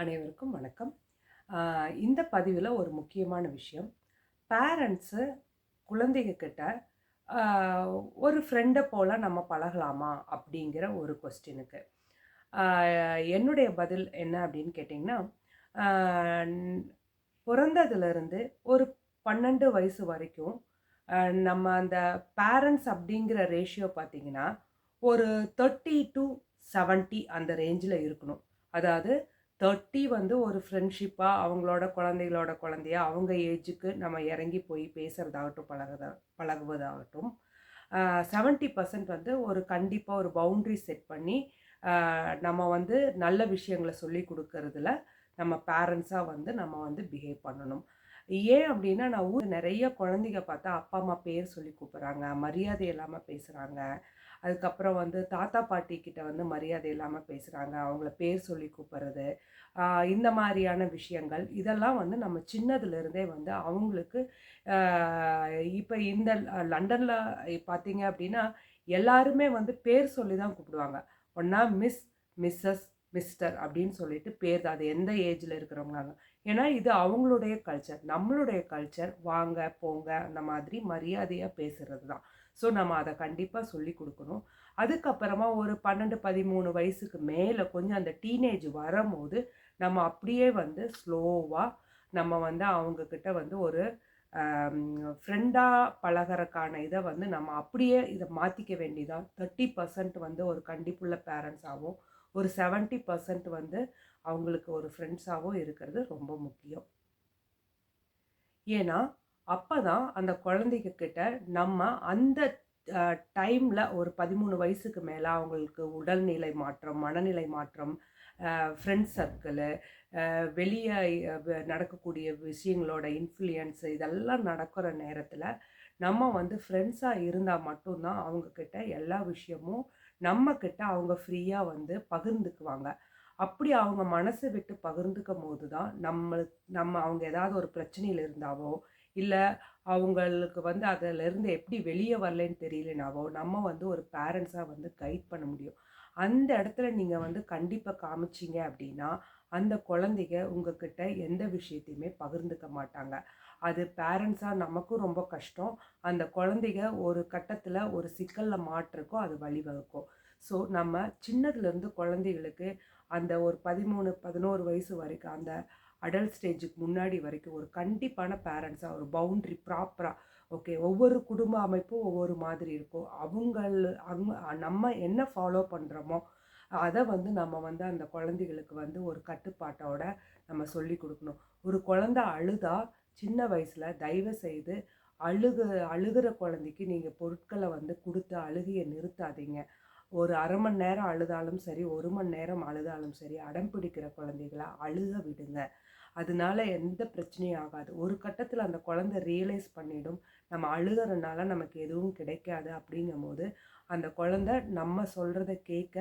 அனைவருக்கும் வணக்கம். இந்த பதிவில் ஒரு முக்கியமான விஷயம். பேரண்ட்ஸு குழந்தைகக்கிட்ட ஒரு ஃப்ரெண்டை போல் நம்ம பழகலாமா அப்படிங்கிற ஒரு கொஸ்டினுக்கு என்னுடைய பதில் என்ன அப்படின்னு கேட்டிங்கன்னா பிறந்ததுலேருந்து ஒரு பன்னெண்டு வயசு வரைக்கும் நம்ம அந்த பேரண்ட்ஸ் அப்படிங்கிற ரேஷியோ பார்த்தீங்கன்னா ஒரு தேர்ட்டி டு 70 அந்த ரேஞ்சில் இருக்கணும். அதாவது தேர்ட்டி வந்து ஒரு ஃப்ரெண்ட்ஷிப்பாக அவங்களோட குழந்தைகளோட குழந்தைய அவங்க ஏஜுக்கு நம்ம இறங்கி போய் பேசுகிறதாகட்டும் பழகுதா பழகுவதாகட்டும். செவன்ட்டி பர்சன்ட் வந்து ஒரு கண்டிப்பாக ஒரு பவுண்ட்ரி செட் பண்ணி நம்ம வந்து நல்ல விஷயங்களை சொல்லி கொடுக்கறதுல நம்ம பேரண்ட்ஸாக வந்து நம்ம வந்து பிஹேவ் பண்ணணும். ஏன் அப்படின்னா நான் ஊர் நிறைய குழந்தைங்க பார்த்தா அப்பா அம்மா பேர் சொல்லி கூப்பிட்றாங்க மரியாதை இல்லாமல் பேசுகிறாங்க அதுக்கப்புறம் வந்து தாத்தா பாட்டி கிட்ட வந்து மரியாதை இல்லாமல் பேசுகிறாங்க அவங்கள பேர் சொல்லி கூப்பிட்றது. இந்த மாதிரியான விஷயங்கள். இதெல்லாம் வந்து நம்ம சின்னதுலேருந்தே வந்து அவங்களுக்கு இப்போ இந்த லண்டனில் பார்த்தீங்க அப்படின்னா எல்லாருமே வந்து பேர் சொல்லி தான் கூப்பிடுவாங்க. ஒன்றா மிஸ் மிஸ்ஸஸ் மிஸ்டர் அப்படின்னு சொல்லிட்டு பேர் தான். அது எந்த ஏஜில் இருக்கிறவங்களாங்க ஏன்னா இது அவங்களுடைய கல்ச்சர். நம்மளுடைய கல்ச்சர். வாங்க போங்க அந்த மாதிரி மரியாதையாக பேசுகிறது தான். ஸோ நம்ம அதை கண்டிப்பாக சொல்லி கொடுக்கணும். அதுக்கப்புறமா ஒரு பன்னெண்டு பதிமூணு வயசுக்கு மேலே கொஞ்சம் அந்த டீனேஜ் வரும்போது நம்ம அப்படியே வந்து ஸ்லோவாக நம்ம வந்து அவங்கக்கிட்ட வந்து ஒரு ஃப்ரெண்டாக பழகிறக்கான இதை வந்து நம்ம அப்படியே இதை மாற்றிக்க வேண்டியதான் தேர்ட்டி பர்சன்ட் வந்து ஒரு கண்டிப்புள்ள பேரண்ட்ஸாகவும் ஒரு செவன்ட்டி பர்சன்ட் வந்து அவங்களுக்கு ஒரு ஃப்ரெண்ட்ஸாகவும் இருக்கிறது ரொம்ப முக்கியம். ஏன்னா அப்போ தான் அந்த குழந்தைங்க கிட்ட நம்ம அந்த டைமில் ஒரு பதிமூணு வயசுக்கு மேலே அவங்களுக்கு உடல்நிலை மாற்றம் மனநிலை மாற்றம் ஃப்ரெண்ட்ஸ் சர்க்கிளு வெளியே நடக்கக்கூடிய விஷயங்களோட இன்ஃப்ளூயன்ஸ் இதெல்லாம் நடக்கிற நேரத்தில் நம்ம வந்து ஃப்ரெண்ட்ஸாக இருந்தால் மட்டும்தான் அவங்கக்கிட்ட எல்லா விஷயமும் நம்மக்கிட்ட அவங்க ஃப்ரீயாக வந்து பகிர்ந்துக்குவாங்க. அப்படி அவங்க மனசை விட்டு பகிர்ந்துக்கும் போது தான் நம்மளுக்கு நம்ம அவங்க ஏதாவது ஒரு பிரச்சனையில் இருந்தாவோ இல்லை அவங்களுக்கு வந்து அதிலிருந்து எப்படி வெளியே வரலன்னு தெரியலனாவோ நம்ம வந்து ஒரு பேரண்ட்ஸாக வந்து கைட் பண்ண முடியும். அந்த இடத்துல நீங்கள் வந்து கண்டிப்பாக காமிச்சிங்க அப்படின்னா அந்த குழந்தைங்க உங்ககிட்ட எந்த விஷயத்தையுமே பகிர்ந்துக்க மாட்டாங்க. அது பேரண்ட்ஸாக நமக்கும் ரொம்ப கஷ்டம். அந்த குழந்தைங்க ஒரு கட்டத்தில் ஒரு சிக்கலில் மாற்றுறக்கோ அது வழிவகுக்கும். ஸோ நம்ம சின்னதுலேருந்து குழந்தைகளுக்கு அந்த ஒரு பதிமூணு பதினோரு வயசு வரைக்கும் அந்த அடல்ட் ஸ்டேஜுக்கு முன்னாடி வரைக்கும் ஒரு கண்டிப்பான பேரண்ட்ஸாக ஒரு பவுண்ட்ரி ப்ராப்பராக ஓகே ஒவ்வொரு குடும்ப அமைப்பும் ஒவ்வொரு மாதிரி இருக்கும். அவங்கள் அவங்க நம்ம என்ன ஃபாலோ பண்ணுறோமோ அதை வந்து நம்ம வந்து அந்த குழந்தைகளுக்கு வந்து ஒரு கட்டுப்பாட்டோட நம்ம சொல்லி கொடுக்கணும். ஒரு குழந்தை அழுதா சின்ன வயசில் தயவு செய்து அழுகு அழுகிற குழந்தைக்கு நீங்கள் பொருட்களை வந்து கொடுத்து அழுகையை நிறுத்தாதீங்க. ஒரு அரை மணி நேரம் அழுதாலும் சரி ஒரு மணி நேரம் அழுதாலும் சரி அடம் பிடிக்கிற குழந்தைகளை அழுக விடுங்க. அதனால எந்த பிரச்சனையும் ஆகாது. ஒரு கட்டத்தில் அந்த குழந்தை ரியலைஸ் பண்ணிடும். நம்ம அழுகிறனால நமக்கு எதுவும் கிடைக்காது அப்படிங்கும் போது அந்த குழந்தை நம்ம சொல்கிறத கேட்க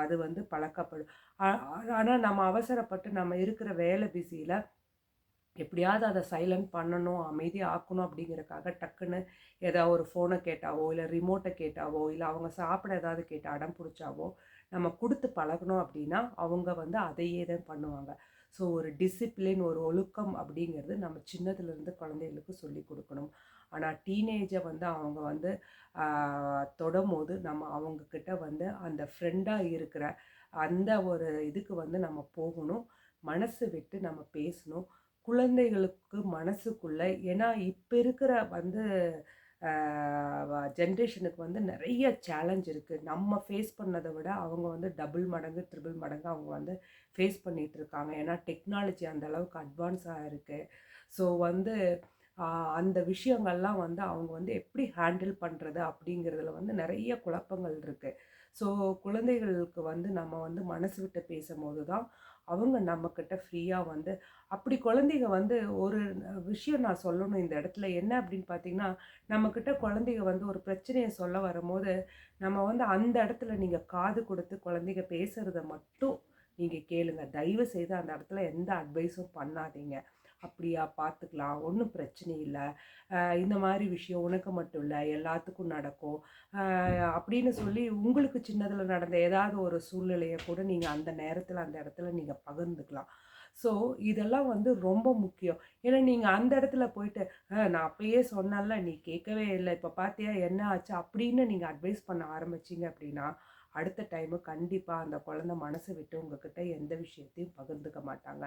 அது வந்து பழக்கப்படும். ஆனால் நம்ம அவசரப்பட்டு நம்ம இருக்கிற வேலை பிஸியில் எப்படியாவது அதை சைலண்ட் பண்ணணும் அமைதி ஆக்கணும் அப்படிங்கிறக்காக டக்குன்னு ஏதாவது ஒரு ஃபோனை கேட்டாவோ இல்லை ரிமோட்டை கேட்டாவோ இல்லை அவங்க சாப்பிட ஏதாவது கேட்டால் அடம் பிடிச்சாவோ நம்ம கொடுத்து பழகணும் அப்படின்னா அவங்க வந்து அதையே தான் பண்ணுவாங்க. ஸோ ஒரு டிசிப்ளின் ஒரு ஒழுக்கம் அப்படிங்கிறது நம்ம சின்னதுலேருந்து குழந்தைகளுக்கு சொல்லி கொடுக்கணும். ஆனால் டீனேஜை வந்து அவங்க வந்து தொடும்போது நம்ம அவங்கக்கிட்ட வந்து அந்த ஃப்ரெண்டாக இருக்கிற அந்த ஒரு இதுக்கு வந்து நம்ம போகணும். மனசு விட்டு நம்ம பேசணும். குழந்தைகளுக்கு மனசுக்குள்ளே ஏன்னா இப்போ இருக்கிற வந்து ஜென்ரேஷனுக்கு வந்து நிறைய சேலஞ்ச் இருக்குது நம்ம ஃபேஸ் பண்ணதை விட அவங்க வந்து டபுள் மடங்கு ட்ரிபிள் மடங்கு அவங்க வந்து ஃபேஸ் பண்ணிகிட்டு இருக்காங்க. ஏன்னா டெக்னாலஜி அந்த அளவுக்கு அட்வான்ஸாக இருக்குது ஸோ வந்து அந்த விஷயங்கள்லாம் வந்து அவங்க வந்து எப்படி ஹேண்டில் பண்ணுறது அப்படிங்கிறதுல வந்து நிறைய குழப்பங்கள் இருக்குது ஸோ குழந்தைகளுக்கு வந்து நம்ம வந்து மனசு விட்டு பேசும்போது தான் அவங்க நம்மக்கிட்ட ஃப்ரீயாக வந்து அப்படி குழந்தைங்க வந்து ஒரு விஷயம் நான் சொல்லணும் இந்த இடத்துல என்ன அப்படின்னு பார்த்தீங்கன்னா நம்மக்கிட்ட குழந்தைங்க வந்து ஒரு பிரச்சனையை சொல்ல வரும்போது நம்ம வந்து அந்த இடத்துல நீங்கள் காது கொடுத்து குழந்தைங்க பேசுகிறத மட்டும் நீங்கள் கேளுங்க. தயவு செய்து அந்த இடத்துல எந்த அட்வைஸும் பண்ணாதீங்க. அப்படியா பார்த்துக்கலாம் ஒன்றும் பிரச்சனை இல்லை. இந்த மாதிரி விஷயம் உனக்கு மட்டும் இல்லை எல்லாத்துக்கும் நடக்கும். அப்படின்னு சொல்லி உங்களுக்கு சின்னதில் நடந்த ஏதாவது ஒரு சூழ்நிலையை கூட நீங்கள் அந்த நேரத்தில் அந்த இடத்துல நீங்கள் பகிர்ந்துக்கலாம். ஸோ இதெல்லாம் வந்து ரொம்ப முக்கியம். ஏன்னா நீங்கள் அந்த இடத்துல போயிட்டு நான் அப்பயே சொன்னால நீ கேட்கவே இல்லை. இப்போ பார்த்தியா என்ன ஆச்சு? அப்படின்னு நீங்கள் அட்வைஸ் பண்ண ஆரம்பிச்சீங்க அப்படின்னா அடுத்த டைமு கண்டிப்பாக அந்த குழந்தை மனசை விட்டு உங்ககிட்ட எந்த விஷயத்தையும் பகிர்ந்துக்க மாட்டாங்க.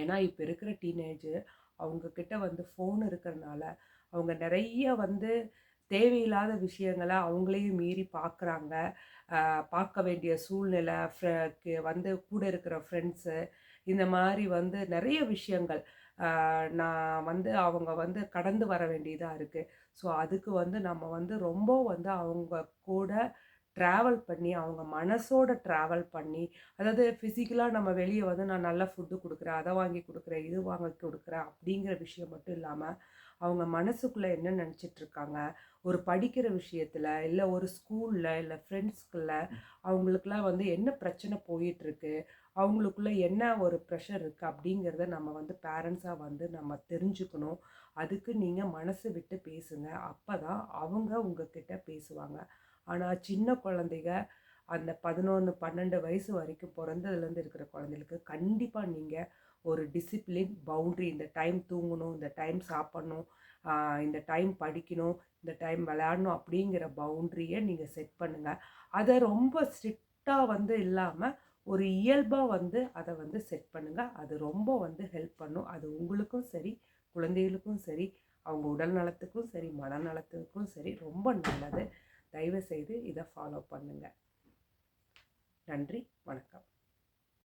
ஏன்னா இப்போ இருக்கிற டீனேஜ் அவங்கக்கிட்ட வந்து ஃபோன் இருக்கிறனால அவங்க நிறைய வந்து தேவையில்லாத விஷயங்களை அவங்களையும் மீறி பார்க்குறாங்க. பார்க்க வேண்டிய சூழ்நிலை ஃப்ரெ வந்து கூட இருக்கிற ஃப்ரெண்ட்ஸு இந்த மாதிரி வந்து நிறைய விஷயங்கள். நான் வந்து அவங்க வந்து கடந்து வர வேண்டியதாக இருக்குது ஸோ அதுக்கு வந்து நம்ம வந்து ரொம்ப வந்து அவங்க கூட ட்ராவல் பண்ணி அவங்க மனசோட ட்ராவல் பண்ணி அதாவது ஃபிசிக்கலாக நம்ம வெளியே வந்து நான் நல்ல ஃபுட்டு கொடுக்குறேன் அதை வாங்கி கொடுக்குறேன் இது வாங்கி கொடுக்குறேன் அப்படிங்கிற விஷயம் மட்டும் இல்லாமல் அவங்க மனசுக்குள்ளே என்ன நினச்சிட்டு இருக்காங்க? ஒரு படிக்கிற விஷயத்தில் இல்லை ஒரு ஸ்கூலில் இல்லை ஃப்ரெண்ட்ஸ்குள்ள அவங்களுக்குலாம் வந்து என்ன பிரச்சனை போயிட்டுருக்கு அவங்களுக்குள்ள என்ன ஒரு ப்ரெஷர் இருக்குது அப்படிங்கிறத நம்ம வந்து பேரண்ட்ஸாக வந்து நம்ம தெரிஞ்சுக்கணும். அதுக்கு நீங்கள் மனசு விட்டு பேசுங்க. அப்போ தான் அவங்க உங்ககிட்ட பேசுவாங்க. ஆனால் சின்ன குழந்தைங்க அந்த பதினொன்று பன்னெண்டு வயசு வரைக்கும் பிறந்ததுலேருந்து இருக்கிற குழந்தைகளுக்கு கண்டிப்பாக நீங்கள் ஒரு டிசிப்ளின் பவுண்ட்ரி இந்த டைம் தூங்கணும் இந்த டைம் சாப்பிட்ணும் இந்த டைம் படிக்கணும் இந்த டைம் விளையாடணும் அப்படிங்கிற பவுண்ட்ரியை நீங்கள் செட் பண்ணுங்கள் அதை ரொம்ப ஸ்ட்ரிக்டாக வந்து இல்லாமல் ஒரு இயல்பாக வந்து அதை வந்து செட் பண்ணுங்கள் அது ரொம்ப வந்து ஹெல்ப் பண்ணும். அது உங்களுக்கும் சரி குழந்தைகளுக்கும் சரி அவங்க உடல் நலத்துக்கும் சரி மனநலத்துக்கும் சரி ரொம்ப நல்லது. தயவுசெய்து இதை ஃபாலோ பண்ணுங்கள் நன்றி வணக்கம்.